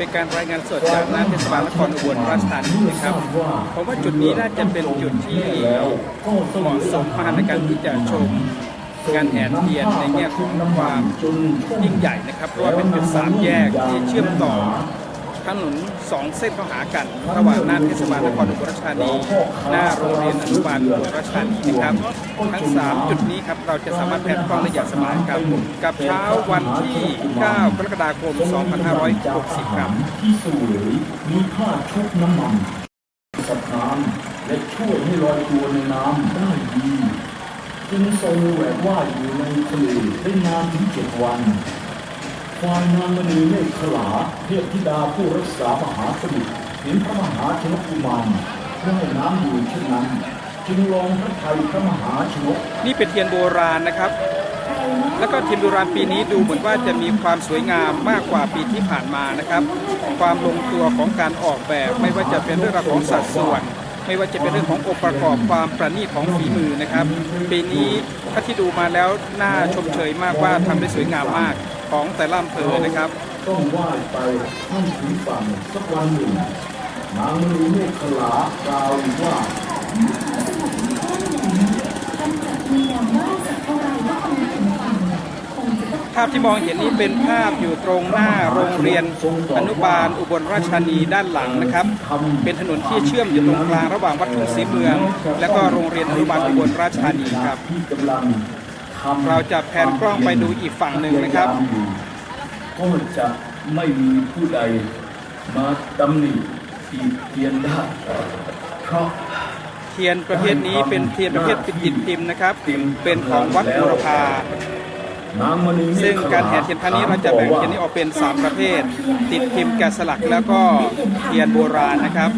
เป็นการรายงานสดจากหน้าเทศบาลนครอุบลราชธานีนะครับผมว่าจุดนี้น่าจะเป็นจุดที่เหมาะสมมากในการที่จะชมการแห่เทียนในแง่ของความยิ่งใหญ่นะครับเพราะว่าเป็นจุดสามแยกที่เชื่อมต่อ ถนนสองเส้นเข้าหากัน ระหว่างหน้าเทศบาลนครอุบลราชธานีหน้าโรงเรียนอนุบาลอุบลราชธานีนะครับทั้ง 3 จุดนี้ครับเราจะสามารถแพนกล้องได้อย่างสบายครับกับเช้าวันที่ 9 กรกฎาคม 2560 ครับที่เสวยมีค่าชุบน้ำมันสัตว์น้ำและช่วยให้ลอยตัวในน้ำได้ดีจึงทรงแหวกว่ายอยู่ในทะเลได้นานถึงเจ็ดวัน ควายนางมณีเมฆขลาเทพธิดาผู้รักษามหาสมุทรเห็นพระมหาชนกกุมารว่ายน้ำอยู่เช่นนั้น จึงลองพระไทยพระมหาชนกนี่เป็นเทียนโบราณนะครับ แล้วก็เทียนโบราณปีนี้ดูเหมือนว่าจะมีความสวยงามมากกว่าปีที่ผ่านมานะครับ ความลงตัวของการออกแบบ ไม่ว่าจะเป็นเรื่องของสัดส่วนไม่ว่าจะเป็นเรื่องขององค์ประกอบความประณีตของฝีมือนะครับ ปีนี้ถ้าที่ดูมาแล้วน่าชมเชยมากว่าทำได้สวยงามมาก ของแต่ละอำเภอนะครับ ต้องว่ายไปให้ถึงฝั่งสักวันหนึ่งนางมณีเมฆขลากล่าวอีกว่าภาพที่มองเห็นนี้เป็นภาพอยู่ตรงหน้าโรงเรียนอนุบาลอุบลราชธานีด้านหลังนะครับ เป็นถนนที่เชื่อมอยู่ตรงกลางระหว่างวัดทุ่งศรีเมือง และก็โรงเรียนอนุบาลอุบลราชธานีครับที่กำลังทำ เราจะแพนกล้องไปดูอีกฝั่งหนึ่งนะครับก็จะไม่มีผู้ใดมาตำหนิตีเตียนได้เพราะเทียนประเภทนี้เป็นเทียนประเภทปิดติดพิมพ์นะครับ เป็นของวัดบูรพา ซึ่งการแห่เทียนครั้งนี้เราจะแบ่งเทียนนี้ออกเป็น 3 ประเภท ติดพิมพ์แกะสลักแล้วก็เทียนโบราณนะครับ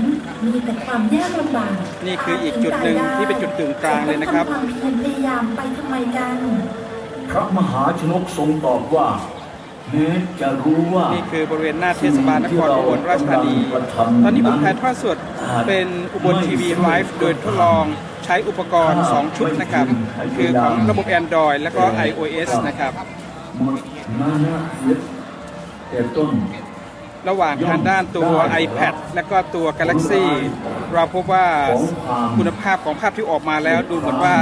มีแต่ความยากลำบากนี่คืออีกจุดหนึ่งที่เป็นจุดกึ่งกลางเลยนะครับความเพียรพยายามไปทำไมกันพระมหาชนกทรงตอบว่าแม้จะรู้ว่านี่คือบริเวณหน้าเทศบาลนครอุบลราชธานี ตอนนี้ผมถ่ายทอดสดเป็นอุบลทีวีไลฟ์โดยทดลอง ใช้อุปกรณ์ 2 ชุดนะครับ คือของระบบ Android และก็ iOS นะครับมานะเย็ดแต่ต้นระหว่างทางด้านตัว iPad และก็ตัว Galaxy เราพบว่าคุณภาพของภาพที่ออกมาแล้วดูเหมือนว่า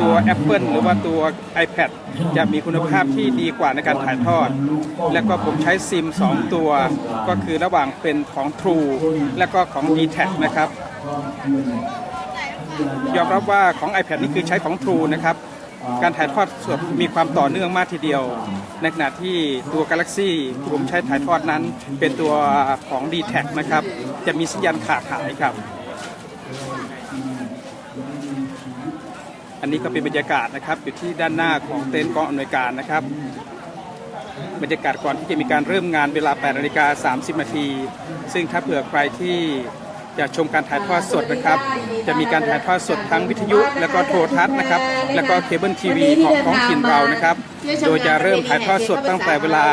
ตัว Apple หรือว่าตัว iPad จะมีคุณภาพที่ดีกว่าในการถ่ายทอด และก็ผมใช้ซิม 2 ตัว ก็คือระหว่างเป็นของ True และก็ของ d t แทนะครับ ยอมรับว่าของ iPad นี่คือใช้ของ True นะครับ การถ่ายทอดสดมีความต่อเนื่องมากทีเดียว ในขณะที่ตัว Galaxy ที่ผมใช้ถ่ายทอดนั้น เป็นตัวของ d t แทนะครับ จะมีสัญญาณขาดหายครับ อันนี้ก็เป็นบรรยากาศนะครับ อยู่ที่ด้านหน้าของเต็นท์กองอำนวยการนะครับ บรรยากาศก่อนที่จะมีการเริ่มงานเวลา8นาฬิกา30นาทีซึ่งถ้าเผื่อใครที่ จะชมการถ่ายทอดสดนะครับ จะมีการถ่ายทอดสดทั้งวิทยุและก็โทรทัศน์นะครับ แล้วก็เคเบิลทีวีของท้องถิ่นเรานะครับ โดยจะเริ่มถ่ายทอดสดตั้งแต่เวลา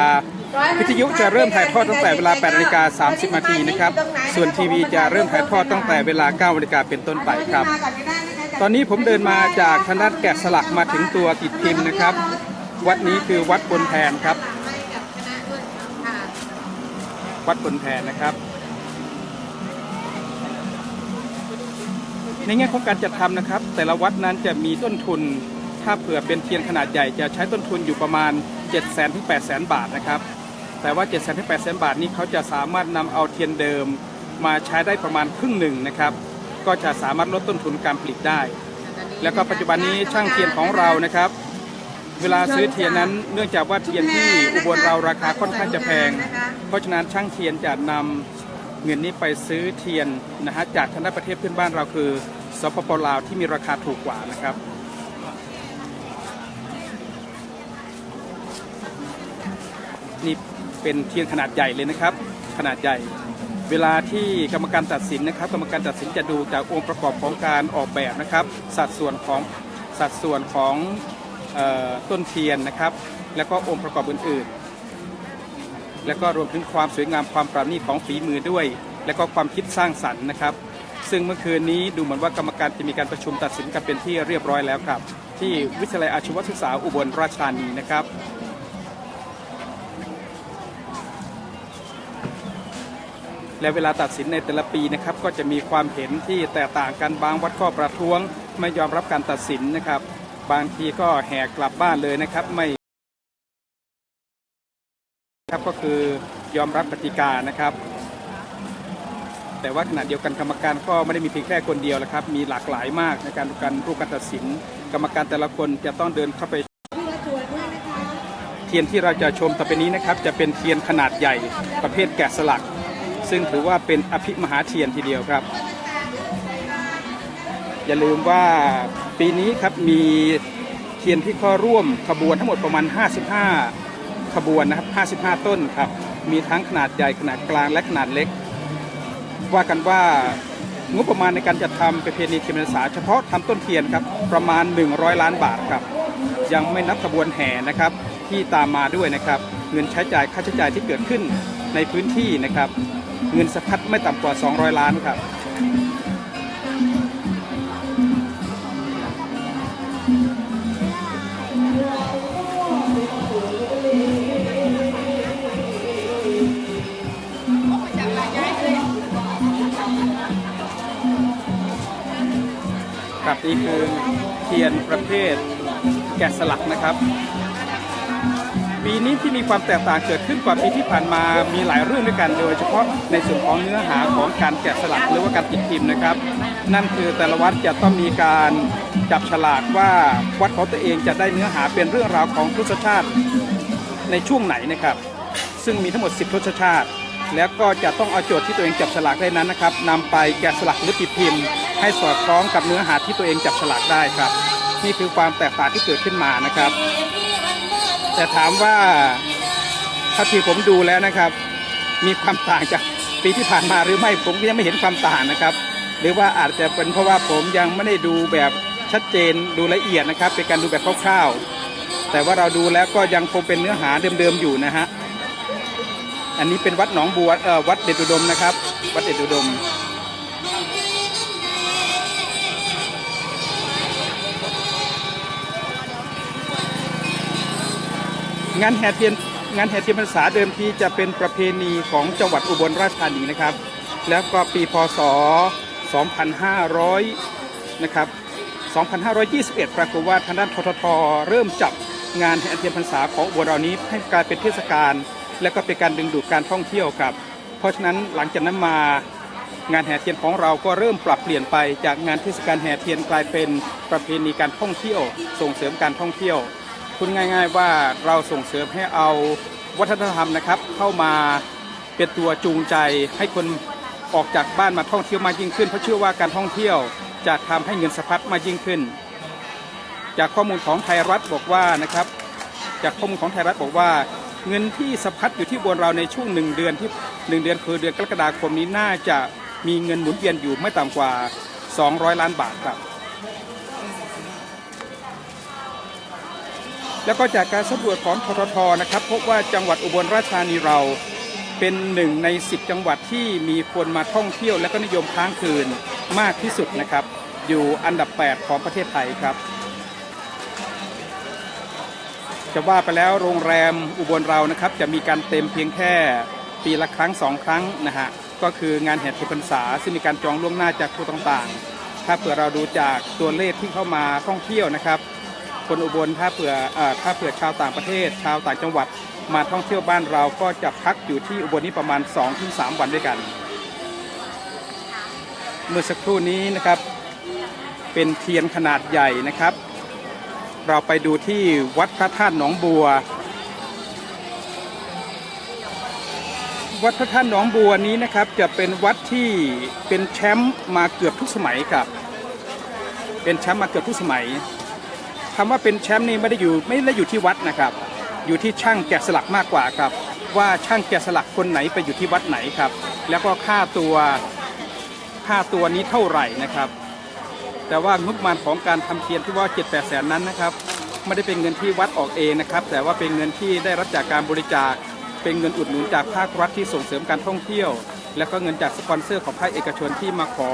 วิทยุจะเริ่มถ่ายทอดตั้งแต่เวลา 8นาฬิกา30 นาทีนะครับ ส่วนทีวีจะเริ่มถ่ายทอดตั้งแต่เวลา 9นาฬิกาเป็นต้นไปครับ ตอนนี้ผมเดินมาจากทางด้านแกะสลักมาถึงตัวติดพิมพ์นะครับ วัดนี้คือวัดบนแพนครับ วัดบนแพนนะครับ ในแง่ของการจัดทำนะครับ แต่ละวัดนั้นจะมีต้นทุน ถ้าเผื่อเป็นเทียนขนาดใหญ่จะใช้ต้นทุนอยู่ประมาณ 7 0 0 0 0 0ถึง8 0 0 0 0 บาทนะครับ แต่ว่า 7 0 0 0 0 0ถึง8 0 0 0 0 บาทนี้เขาจะสามารถนำเอาเทียนเดิม มาใช้ได้ประมาณครึ่งหนึ่งนะครับ ก็จะสามารถลดต้นทุนการผลิตได้ แล้วก็ปัจจุบันนี้ช่างเทียนของเรานะครับ เวลาซื้อเทียนนั้นเนื่องจากว่าเทียนที่อุบลเราราคาค่อนข้างจะแพง เพราะฉะนั้นช่างเทียนจะนำ เงินนี้ไปซื้อเทียนนะฮะจากทางด้านประเทศเพื่อนบ้านเราคือสปปลาวที่มีราคาถูกกว่านะครับนี่เป็นเทียนขนาดใหญ่เลยนะครับ ขนาดใหญ่ เวลาที่กรรมการตัดสินนะครับ กรรมการตัดสินจะดูจากองค์ประกอบของการออกแบบนะครับ สัดส่วนของสัดส่วนของออต้นเทียนนะครับ แล้วก็องค์ประกอบอื่นๆ แล้วก็รวมถึงความสวยงามความประณีตของฝีมือด้วย แล้วก็ความคิดสร้างสรรค์นะครับ ซึ่งเมื่อคืนนี้ดูเหมือนว่ากรรมการจะมีการประชุมตัดสินกันเป็นที่เรียบร้อยแล้วครับ ที่วิทยาลัยอาชีวศึกษาอุบลราชธานีนะครับและเวลาตัดสินในแต่ละปีนะครับก็จะมีความเห็นที่แตกต่างกันบางวัดข้อประท้วง ไม่ยอมรับการตัดสินนะครับ บางทีก็แหกกลับบ้านเลยนะครับไม่ ก็คือยอมรับกติกานะครับ แต่ว่าขณะเดียวกันกรรมการก็ไม่ได้มีเพียงแค่คนเดียวแล้วครับ มีหลากหลายมากในการการรูปการตัดสิน กรรมการแต่ละคนจะต้องเดินเข้าไป เทียนที่เราจะชมต่อไปนี้นะครับ จะเป็นเทียนขนาดใหญ่ประเภทแกะสลัก ซึ่งถือว่าเป็นอภิมหาเทียนทีเดียวครับ อย่าลืมว่าปีนี้ครับมีเทียนที่เข้าร่วมขบวนทั้งหมดประมาณ 55 ขบวนนะครับ 55 ต้นครับ มีทั้งขนาดใหญ่ขนาดกลางและขนาดเล็ก ว่ากันว่างบประมาณในการจัดทำประเพณีเทียนพรรษาเฉพาะทำต้นเทียนครับประมาณ 100 ล้านบาทครับ ยังไม่นับขบวนแห่นะครับที่ตามมาด้วยนะครับ เงินใช้จ่ายค่าใช้จ่ายที่เกิดขึ้นในพื้นที่นะครับ เงินสะพัดไม่ต่ำกว่า 200 ล้านครับ ครับนี่คือเทียนประเภทแกะสลักนะครับ ปีนี้ที่มีความแตกต่างเกิดขึ้นกว่าปีที่ผ่านมามีหลายเรื่องด้วยกัน โดยเฉพาะในส่วนของเนื้อหาของการแกะสลักหรือว่าการติดพิมพ์นะครับ นั่นคือแต่ละวัดจะต้องมีการจับฉลากว่าวัดของตัวเองจะได้เนื้อหาเป็นเรื่องราวของพุทธชาติในช่วงไหนนะครับ ซึ่งมีทั้งหมด 10ทศชาติ แล้วก็จะต้องเอาโจทย์ที่ตัวเองจับฉลากได้นั้นนะครับนำไปแกะสลักหรือตีพิมพ์ ให้สอดคล้องกับเนื้อหาที่ตัวเองจับฉลากได้ครับ นี่คือความแตกต่างที่เกิดขึ้นมานะครับ แต่ถามว่าถ้าที่ผมดูแล้วนะครับ มีความต่างจากปีที่ผ่านมาหรือไม่ผมยังไม่เห็นความต่างนะครับ หรือว่าอาจจะเป็นเพราะว่าผมยังไม่ได้ดูแบบชัดเจนดูละเอียดนะครับ เป็นการดูแบบคร่าวๆแต่ว่าเราดูแล้วก็ยังคงเป็นเนื้อหาเดิมๆอยู่นะฮะ อันนี้เป็นวัดหนองบัวเอ่อวัดเดชอุดมนะครับ วัดเดชอุดมงานแห่เทียนงานแห่เทียนพรรษาเดิมทีจะเป็นประเพณีของจังหวัดอุบลราชธานีนะครับ แล้วก็ปีพศ 2500 นะครับ 2521 ปรากฏว่าทางด้านททท เริ่มจับงานแห่เทียนพรรษาของอุบลเรานี้ให้กลายเป็นเทศกาล และก็เป็นการดึงดูดการท่องเที่ยวครับ เพราะฉะนั้นหลังจากนั้นมางานแห่เทียนของเราก็เริ่มปรับเปลี่ยนไปจากงานเทศกาลแห่เทียนกลายเป็นประเพณีการท่องเที่ยว ส่งเสริมการท่องเที่ยวคุณง่ายๆว่าเราส่งเสริมให้เอาวัฒนธรรมนะครับ เข้ามาเป็นตัวจูงใจให้คนออกจากบ้านมาท่องเที่ยวมากยิ่งขึ้น เพราะเชื่อว่าการท่องเที่ยวจะทำให้เงินสะพัดมากยิ่งขึ้น จากข้อมูลของไทยรัฐบอกว่านะครับ จากข้อมูลของไทยรัฐบอกว่า เงินที่สะพัดอยู่ที่บนเราในช่วงหนึ่งเดือนที่หนึ่งเดือนคือเดือนกรกฎาคมนี้น่าจะมีเงินหมุนเวียนอยู่ไม่ต่ำกว่า 200 ล้านบาทครับ แล้วก็จากการสำรวจของทททนะครับ พบว่าจังหวัดอุบลราชธานีเราเป็นหนึ่งใน 10 จังหวัดที่มีคนมาท่องเที่ยวและก็นิยมค้างคืนมากที่สุดนะครับ อยู่อันดับ 8 ของประเทศไทยครับ จะว่าไปแล้วโรงแรมอุบลเรานะครับ จะมีการเต็มเพียงแค่ปีละครั้งสองครั้งนะฮะก็คืองานแห่เทียนพรรษาซึ่งมีการจองล่วงหน้าจากผู้ต่างๆ ถ้าเผื่อเราดูจากตัวเลขที่เข้ามาท่องเที่ยวนะครับ คนอุบลถ้าเผื่ออถ้าเผื่อชาวต่างประเทศ ชาวต่างจังหวัดมาท่องเที่ยวบ้านเราก็จะพักอยู่ที่อุบลนี้ประมาณ 2-3 วันด้วยกัน เมื่อสักครู่นี้นะครับ เป็นเทียนขนาดใหญ่นะครับ เราไปดูที่วัดพระธาตุหนองบัว วัดพระธาตุหนองบัวนี้นะครับจะเป็นวัดที่เป็นแชมป์มาเกือบทุกสมัยครับ เป็นแชมป์มาเกือบทุกสมัยคำว่าเป็นแชมป์นี่ไม่ได้อยู่ไม่ได้อยู่ที่วัดนะครับ อยู่ที่ช่างแกะสลักมากกว่าครับ ว่าช่างแกะสลักคนไหนไปอยู่ที่วัดไหนครับ แล้วก็ค่าตัวค่าตัวนี้เท่าไหร่นะครับ แต่ว่างบประมาณของการทำเทียนที่ว่า7 8แสนนั้นนะครับไม่ได้เป็นเงินที่วัดออกเองนะครับ แต่ว่าเป็นเงินที่ได้รับจากการบริจาค เป็นเงินอุดหนุนจากภาครัฐที่ส่งเสริมการท่องเที่ยว และก็เงินจากสปอนเซอร์ของภาคเอกชนที่มาขอ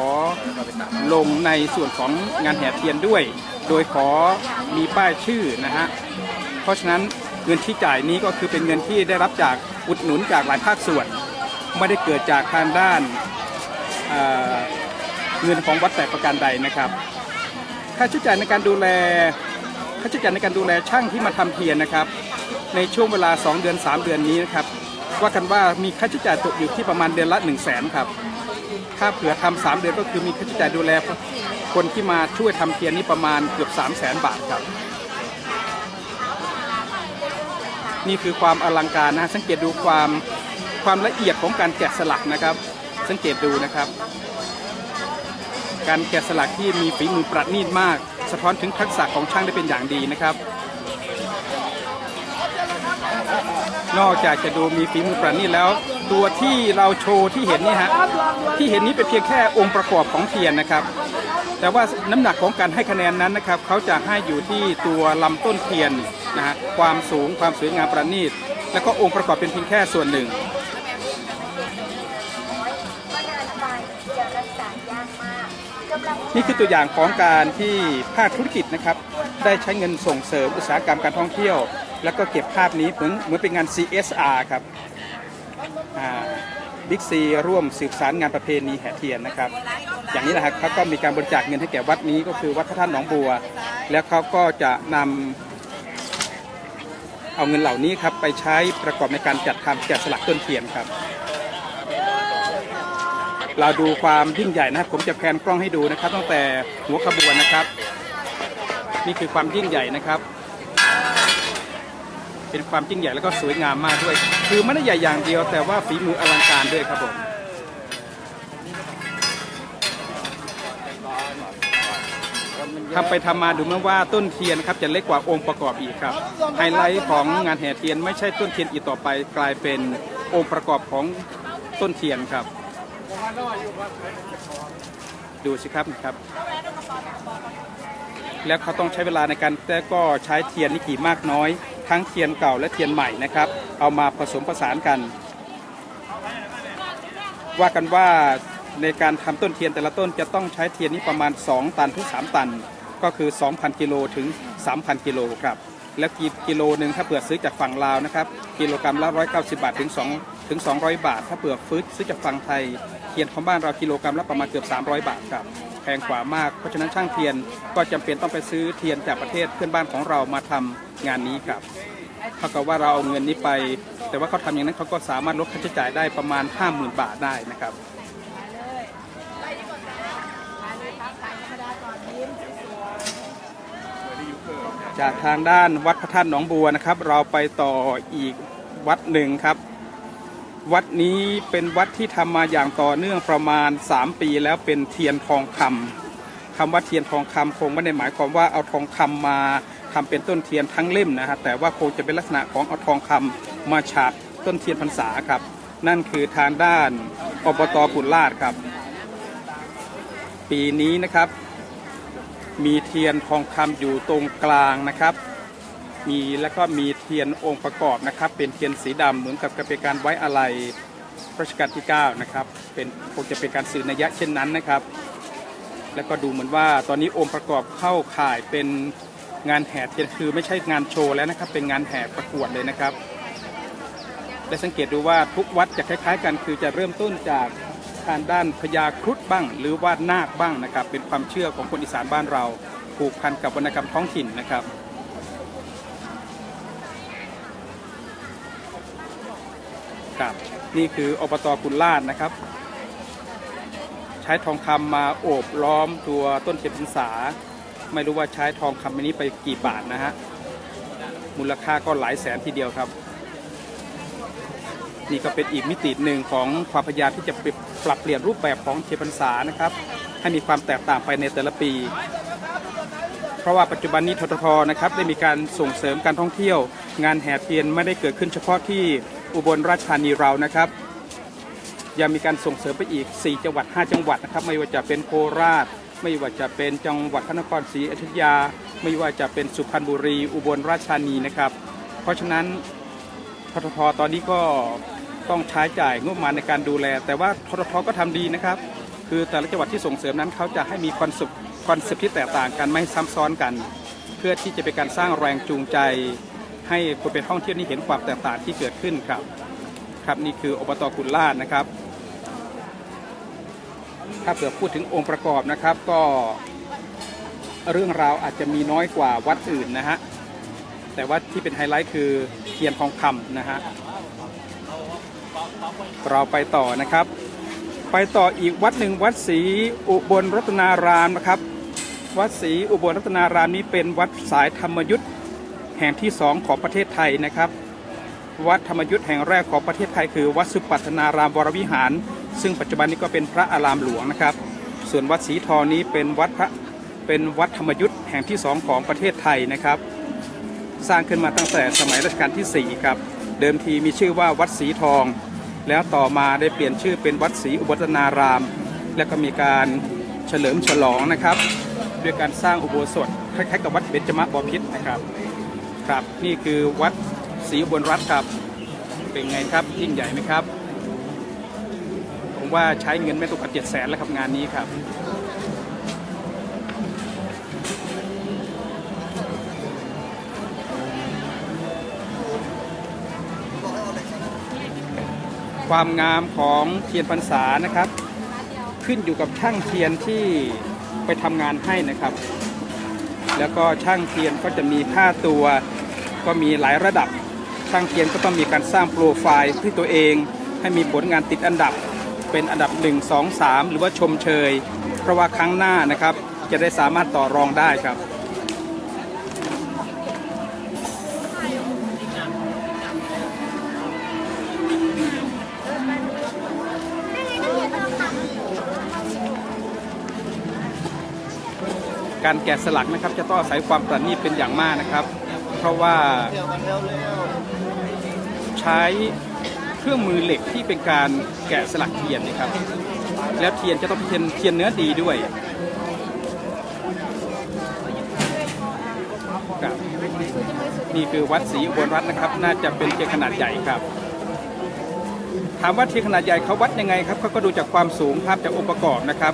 ลงในส่วนของงานแห่เทียนด้วย โดยขอมีป้ายชื่อนะฮะเพราะฉะนั้นเงินที่จ่ายนี้ก็คือเป็นเงินที่ได้รับจากอุดหนุนจากหลายภาคส่วน ไม่ได้เกิดจากทางด้าน เงินของวัดแต่ประการใดนะครับ ค่าใช้จ่ายในการดูแลค่าใช้จ่ายในการดูแลช่างที่มาทำเทียนนะครับ ในช่วงเวลา 2 เดือน 3 เดือนนี้นะครับว่ากันว่ามีค่าใช้จ่ายตกอยู่ที่ประมาณเดือนละ 1 0 0 0 0แสนครับถ้าเผื่อทำสามเดือนก็คือมีค่าใช้จ่ายดูแลคนที่มาช่วยทำเทียนนี่ประมาณเกือบ 3 0 0แสนบาทครับ นี่คือความอลังการนะฮะสังเกตดูความความละเอียดของการแกะสลักนะครับ สังเกตดูนะครับ การแกะสลักที่มีฝีมือประณีตมาก สะท้อนถึงทักษะของช่างได้เป็นอย่างดีนะครับ นอกจากจะดูมีฝีมือประณีตแล้ว ตัวที่เราโชว์ที่เห็นนี่ฮะที่เห็นนี้เป็นเพียงแค่องค์ประกอบของเทียนนะครับ แต่ว่าน้ำหนักของการให้คะแนนนั้นนะครับเขาจะให้อยู่ที่ตัวลำต้นเทียนนะฮะความสูงความสวยงามประณีต แล้วก็องค์ประกอบเป็นเพียงแค่ส่วนหนึ่ง นี่คือตัวอย่างของการที่ภาคธุรกิจนะครับได้ใช้เงินส่งเสริมอุตสาหกรรมการท่องเที่ยว แล้วก็เก็บภาพนี้เหมือนเหมือนเป็นงาน CSR ครับบิ๊กซีร่วมสืบสารงานประเพณีแห่เทียนนะครับ อย่างนี้แหละครับเขาก็มีการบริจาคเงินให้แก่วัดนี้ก็คือวัดพระธาตุหนองบัว แล้วเขาก็จะนำเอาเงินเหล่านี้ครับไปใช้ประกอบในการจัดทำแกะสลักต้นเทียนครับ เราดูความยิ่งใหญ่นะครับ ผมจะแพนกล้องให้ดูนะครับ ตั้งแต่หัวขบวนนะครับ นี่คือความยิ่งใหญ่นะครับ เป็นความยิ่งใหญ่แล้วก็สวยงามมากด้วย คือไม่ได้ใหญ่อย่างเดียว แต่ว่าฝีมืออลังการด้วยครับผมทำไปทำมาดูเมื่อว่าต้นเทียนครับจะเล็กกว่าองค์ประกอบอีกครับ ไฮไลท์ของงานแห่เทียนไม่ใช่ต้นเทียนอีกต่อไป กลายเป็นองค์ประกอบของต้นเทียนครับ ดูสิครับครับ แล้วเขาต้องใช้เวลาในการแต่ก็ใช้เทียนนี่กี่มากน้อย ทั้งเทียนเก่าและเทียนใหม่นะครับ เอามาผสมผสานกัน ว่ากันว่าในการทำต้นเทียนแต่ละต้นจะต้องใช้เทียนนี้ประมาณ 2 ตันถึง3ตัน ก็คือ 2,000 กิโลถึง 3,000 กิโลครับ แล้วกิกิโลหนึ่งถ้าเปิดซื้อจากฝั่งลาวนะครับ กิโลกรรัมละ 190 บาทถึง2ถึง 200 บาท ถ้าเปลือกฟื้นซื้อจากฝั่งไทย เทียนของบ้านเรากิโลกรรัมละประมาณเกือบ 300 บาทครับแพงกว่ามากเพราะฉะนั้นช่างเทียนก็จำเป็นต้องไปซื้อเทียนจากประเทศเพื่อนบ้านของเรามาทำงานนี้ครับเท่ากับว่าเราเอาเงินนี้ไป แต่ว่าเขาทำอย่างนั้นเขาก็สามารถลดค่าใช้จ่ายได้ประมาณ 50,000 บาทได้นะครับจากทางด้านวัดพระธาตุหนองบัวนะครับ เราไปต่ออีกวัดหนึ่งครับ วัดนี้เป็นวัดที่ทำมาอย่างต่อเนื่องประมาณ 3 ปีแล้วเป็นเทียนทองคำคำว่าเทียนทองคำคงไม่ได้หมายความว่าเอาทองคำมาทำเป็นต้นเทียนทั้งเล่มนะฮะแต่ว่าคงจะเป็นลักษณะของเอาทองคำมาฉาบต้นเทียนพรรษาครับ นั่นคือทางด้านอบตปุนลาดครับ ปีนี้นะครับ มีเทียนทองคำอยู่ตรงกลางนะครับ มีแล้วก็มีเทียนองค์ประกอบนะครับ เป็นเทียนสีดำเหมือนกับกับเป็นการไว้อะไรรัชกาลที่9นะครับเป็นคงจะเป็นการสื่อนัยยะเช่นนั้นนะครับ แล้วก็ดูเหมือนว่าตอนนี้องค์ประกอบเข้าข่ายเป็นงานแห่เทียนคือไม่ใช่งานโชว์แล้วนะครับ เป็นงานแห่ประกวดเลยนะครับ และสังเกตดูว่าทุกวัดจะคล้าย ๆ กันคือจะเริ่มต้นจากทางด้านพญาครุฑบ้าง หรือว่านาคบ้างนะครับ เป็นความเชื่อของคนอีสานบ้านเราผูกพันกับวรรณกรรมท้องถิ่นนะครับ ครับนี่คืออบตกุลลาดนะครับ ใช้ทองคำมาโอบล้อมตัวต้นเทียนพรรษา ไม่รู้ว่าใช้ทองคำอันนี้ไปกี่บาทนะฮะ มูลค่าก็หลายแสนทีเดียวครับ นี่ก็เป็นอีกมิติหนึ่งของความพยายามที่จะปรับเปลี่ยนรูปแบบของเทียนพรรษานะครับ ให้มีความแตกต่างไปในแต่ละปี เพราะว่าปัจจุบันนี้ทททนะครับได้มีการส่งเสริมการท่องเที่ยว งานแห่เทียนไม่ได้เกิดขึ้นเฉพาะที่ อุบลราชธานีเรานะครับ ยังมีการส่งเสริมไปอีก 4 จังหวัด 5 จังหวัดนะครับไม่ว่าจะเป็นโคราช ไม่ว่าจะเป็นจังหวัดพระนครศรีอยุธยา ไม่ว่าจะเป็นสุพรรณบุรี อุบลราชธานีนะครับ เพราะฉะนั้นทททตอนนี้ก็ต้องใช้จ่ายงบประมาณในการดูแล แต่ว่าทททก็ทำดีนะครับ คือแต่ละจังหวัดที่ส่งเสริมนั้นเขาจะให้มีคอนเซปต์คอนเซปต์ที่แตกต่างกันไม่ซ้ำซ้อนกัน เพื่อที่จะเป็นการสร้างแรงจูงใจ ให้คนเป็นท่องเที่ยวนี่เห็นความแตกต่างที่เกิดขึ้นครับ ครับนี่คืออบตกุลลาดนะครับ ถ้าเผื่อพูดถึงองค์ประกอบนะครับ ก็เรื่องราวอาจจะมีน้อยกว่าวัดอื่นนะฮะแต่ว่าที่เป็นไฮไลท์คือเทียนทองคำนะฮะเราไปต่อนะครับ ไปต่ออีกวัดหนึ่งวัดศรีอุบลรัตนารามนะครับ วัดศรีอุบลรัตนารามนี้เป็นวัดสายธรรมยุทธ์ แห่งที่สองของประเทศไทยนะครับ วัดธรรมยุทธ์แห่งแรกของประเทศไทยคือ วัดสุปัตนารามวรวิหาร ซึ่งปัจจุบันนี้ก็เป็นพระอารามหลวงนะครับ ส่วนวัดศรีทองนี้เป็นวัดพระเป็นวัดธรรมยุทธ์แห่งที่สองของประเทศไทยนะครับ สร้างขึ้นมาตั้งแต่สมัยรัชกาลที่ 4 ครับ เดิมทีมีชื่อว่าวัดศรีทอง แล้วต่อมาได้เปลี่ยนชื่อเป็นวัดศรีอุบลรัตนาราม แล้วก็มีการเฉลิมฉลองนะครับ ด้วยการสร้างอุโบสถคล้ายๆกับวัดเบญจมบพิตรนะครับ ครับนี่คือวัดศรีอุบลรัตน์ครับ เป็นไงครับยิ่งใหญ่ไหมครับ ผมว่าใช้เงินไม่ตกกับเจ็ดแสนแล้วครับงานนี้ครับความงามของเทียนพรรษานะครับ ขึ้นอยู่กับช่างเทียนที่ไปทำงานให้นะครับ แล้วก็ช่างเทียนก็จะมีค่าตัว ก็มีหลายระดับช่างเทียนก็ต้องมีการสร้างโปรไฟล์ที่ตัวเอง ให้มีผลงานติดอันดับ เป็นอันดับ 1 2 3 หรือว่าชมเชย เพราะว่าครั้งหน้านะครับ จะได้สามารถต่อรองได้ครับการแกะสลักนะครับจะต้องอาศัยความประณีตเป็นอย่างมากนะครับ เพราะว่าใช้เครื่องมือเหล็กที่เป็นการแกะสลักเทียนนะครับ แล้วเทียนจะต้องเป็นเทียนเทียนเนื้อดีด้วยครับนี่คือวัดศรีอุบลรัตน์นะครับ น่าจะเป็นเทียนขนาดใหญ่ครับ ถามว่าเทียนขนาดใหญ่เขาวัดยังไงครับเขาก็ดูจากความสูงภาพจากองค์ประกอบนะครับ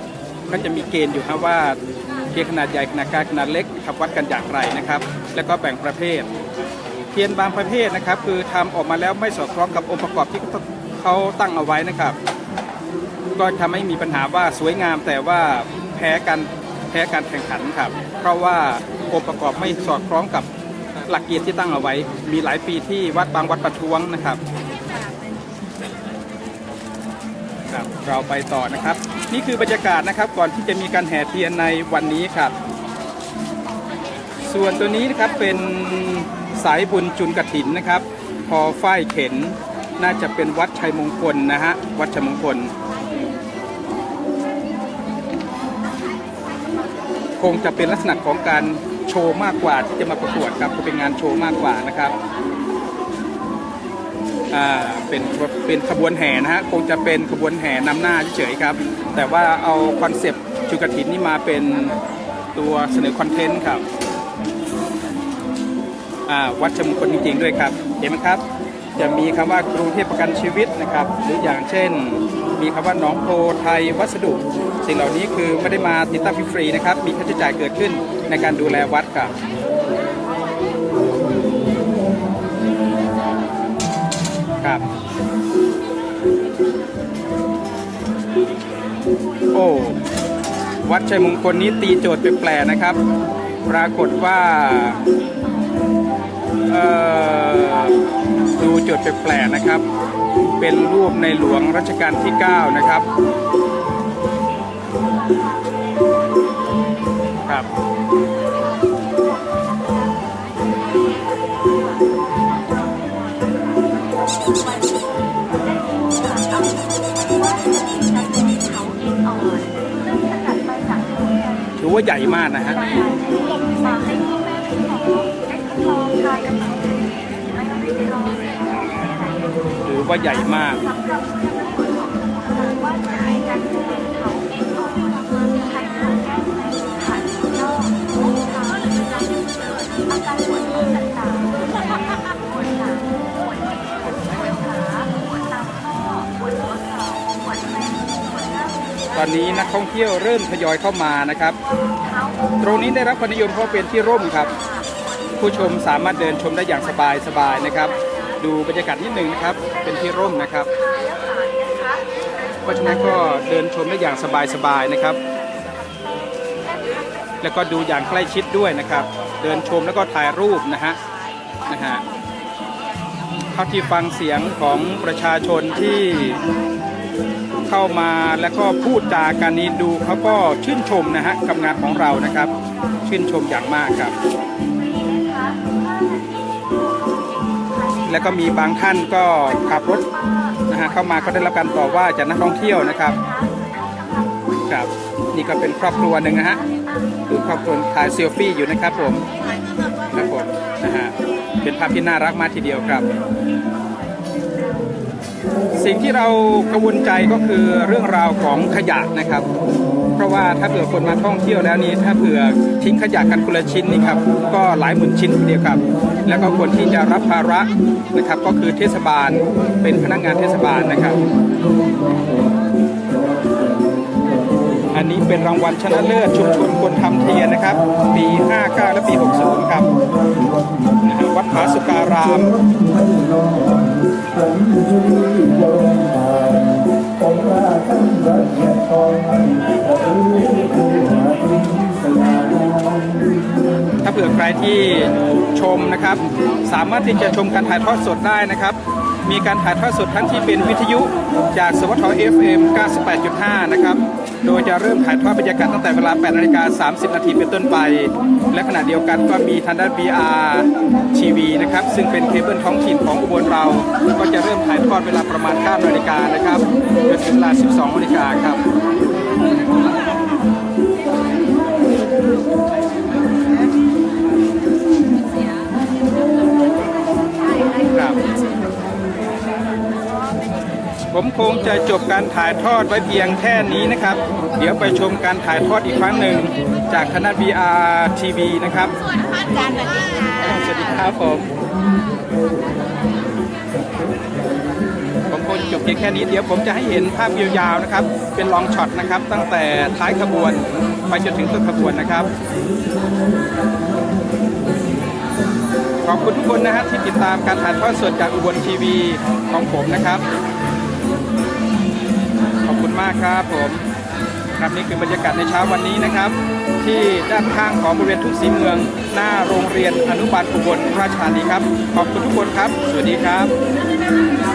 ก็จะมีเกณฑ์อยู่ครับว่าเทียนขนาดใหญ่ขนาดกลางขนาดเล็กครับวัดกันอย่างไรนะครับ แล้วก็แบ่งประเภท เทียนบางประเภทนะครับ คือทำออกมาแล้วไม่สอดคล้องกับองค์ประกอบที่เขาตั้งเอาไว้นะครับ ก็ทำให้มีปัญหาว่าสวยงามแต่ว่าแพ้กันแพ้การแข่งขันครับ เพราะว่าองค์ประกอบไม่สอดคล้องกับหลักเกณฑ์ที่ตั้งเอาไว้ มีหลายปีที่วัดบางวัดประท้วงนะครับครับเราไปต่อนะครับ นี่คือบรรยากาศนะครับก่อนที่จะมีการแห่เทียนในวันนี้ครับ ส่วนตัวนี้นะครับเป็นสายบุญจุนกระถินนะครับ พอฝ้ายเข็นน่าจะเป็นวัดชัยมงคลนะฮะวัดชัยมงคล คงจะเป็นลักษณะของการโชว์มากกว่าที่จะมาประกวดครับเป็นงานโชว์มากกว่านะครับอ่าเป็นเป็นขบวนแห่นะฮะคงจะเป็นขบวนแห่นำหน้าเฉยๆครับ แต่ว่าเอาคอนเซปต์จุกถินนี่มาเป็นตัวเสนอคอนเทนต์ครับ วัดชมงคลจริงๆด้วยครับ เห็นไหมครับ จะมีคำว่ากรุงเทพประกันชีวิตนะครับ หรืออย่างเช่น มีคำว่าหน้องโพไทยวัสดุ สิ่งเหล่านี้คือไม่ได้มาติดตั้งฟรีนะครับ มีค่าใช้จ่ายเกิดขึ้นในการดูแลวัดครับครับโอ้วัดชัยมงคลนี้ตีโจทย์แปลกๆนะครับ ปรากฏว่า ดูจทย์แปลกๆนะครับ เป็นรูปในหลวงรัชกาลที่ 9 นะครับ ครับถือว่าใหญ่มากนะฮะ ว่าใหญ่มาก ตอนนี้นักท่องเที่ยวเริ่มทยอยเข้ามานะครับ ตรงนี้ได้รับความนิยมเพราะเป็นที่ร่มครับ ผู้ชมสามารถเดินชมได้อย่างสบายสบายๆนะครับ ดูบรรยากาศนิดหนึ่งนะครับ เป็นที่ร่มนะครับ เพราะฉะนั้นก็เดินชมได้อย่างสบายๆนะครับ แล้วก็ดูอย่างใกล้ชิดด้วยนะครับ เดินชมแล้วก็ถ่ายรูปนะฮะนะฮะเท่าที่ฟังเสียงของประชาชนที่เข้ามาแล้วก็พูดจากันนี้ดูเขาก็ชื่นชมนะฮะกับงานของเรานะครับ ชื่นชมอย่างมากครับ แล้วก็มีบางท่านก็ขับรถนะฮะเข้ามาก็ได้รับการต่อว่าจากนักท่องเที่ยวนะครับครับนี่ก็เป็นครอบครัวหนึ่งนะฮะดูครอบครัวถ่ายเซลฟี่อยู่นะครับผมครับผมนะฮะเป็นภาพที่น่ารักมากทีเดียวครับ สิ่งที่เรากังวลใจก็คือเรื่องราวของขยะนะครับ เพราะว่าถ้าเผื่อคนมาท่องเที่ยวแล้วนี่ถ้าเผื่อทิ้งขยะกันคนละชิ้นนี่ครับก็หลายหมื่นชิ้นทีเดียวครับ แล้วก็คนที่จะรับภาระนะครับก็คือเทศบาลเป็นพนักงานเทศบาลนะครับ อันนี้เป็นรางวัลชนะเลิศชุมชนคนทำเทียนนะครับ ปี 59 และปี 60 ครับนะฮะวัดผาสุการามถ้าเผื่อ ใครที่ชมนะครับ สามารถที่จะชมการถ่ายทอดสดได้นะครับ มีการถ่ายทอดสดทั้งที่เป็นวิทยุจากสวท FM 98.5 นะครับ โดยจะเริ่มถ่ายทอดบรรยากาศตั้งแต่เวลา 8นาฬิกา30 นาทีเป็นต้นไป และขณะเดียวกันก็มีทางด้าน BR ทีวีนะครับ ซึ่งเป็นเคเบิลท้องถิ่นของอุบลเรา ก็จะเริ่มถ่ายทอดเวลาประมาณ9นาฬิกานะครับจนถึงเวลา 12นาฬิกาครับครับ ผมคงจะจบการถ่ายทอดไว้เพียงแค่นี้นะครับ เดี๋ยวไปชมการถ่ายทอดอีกครั้งหนึ่งจากคณะ BR TV นะครับการสวัสดีค่ะสวัสดีครับผมผมคงจบเพียงแค่นี้เดี๋ยวผมจะให้เห็นภาพยาวๆนะครับ เป็นลองช็อตนะครับ ตั้งแต่ท้ายขบวนไปจนถึงต้นขบวนนะครับ ขอบคุณทุกคนนะฮะที่ติดตามการถ่ายทอดสดจากอุบลทีวีของผมนะครับขอบคุณ มากครับผมครับนี่คือบรรยากาศในเช้าวันนี้นะครับ ที่ด้านข้างของบริเวณทุ่งสีเมือง หน้าโรงเรียนอนุบาลอุบลราชธานีครับ ขอบคุณทุกคนครับ สวัสดีครับ